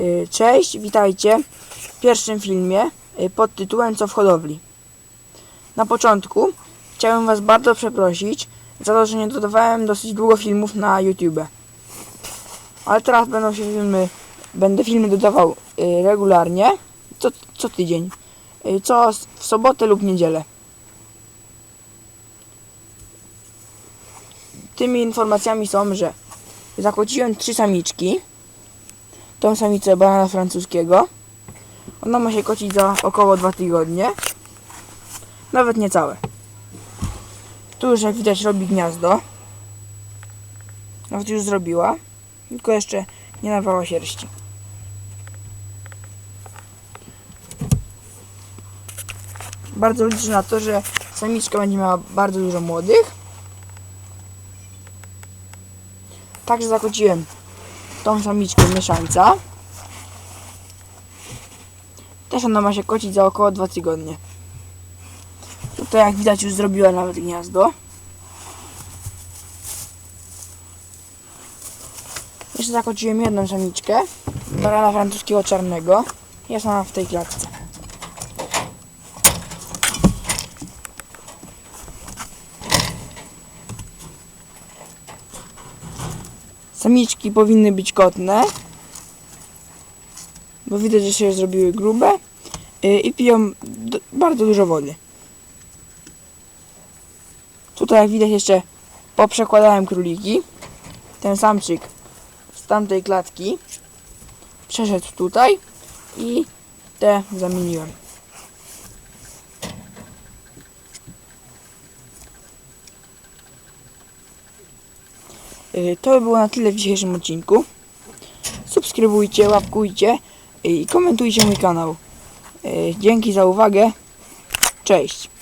Y, Cześć, witajcie w pierwszym filmie y, pod tytułem Co w hodowli. Na początku chciałem Was bardzo przeprosić za to, że nie dodawałem dosyć długo filmów na YouTube. Ale teraz będą się filmy, będę filmy dodawał y, regularnie, co, co tydzień, co w sobotę lub niedzielę. Tymi informacjami są, że zakłóciłem trzy samiczki tą samicę banana francuskiego. Ona ma się kocić za około 2 tygodnie. Nawet niecałe. Tu już jak widać robi gniazdo. Nawet już zrobiła. Tylko jeszcze nie nabrała sierści. Bardzo liczę na to, że samiczka będzie miała bardzo dużo młodych. Także zakociłem tą samiczkę mieszańca. Też ona ma się kocić za około 2 tygodnie. Tutaj jak widać już zrobiła nawet gniazdo. Jeszcze zakociłem jedną samiczkę. Barana francuskiego czarnego. Jest ona w tej klatce. Samiczki powinny być kotne. Bo widać, że się zrobiły grube. y, I piją bardzo dużo wody. Tutaj jak widać jeszcze poprzekładałem króliki. Ten samczyk z tamtej klatki przeszedł tutaj i te zamieniłem. To by było na tyle w dzisiejszym odcinku. Subskrybujcie, łapkujcie y, i komentujcie mój kanał. Y, Dzięki za uwagę. Cześć.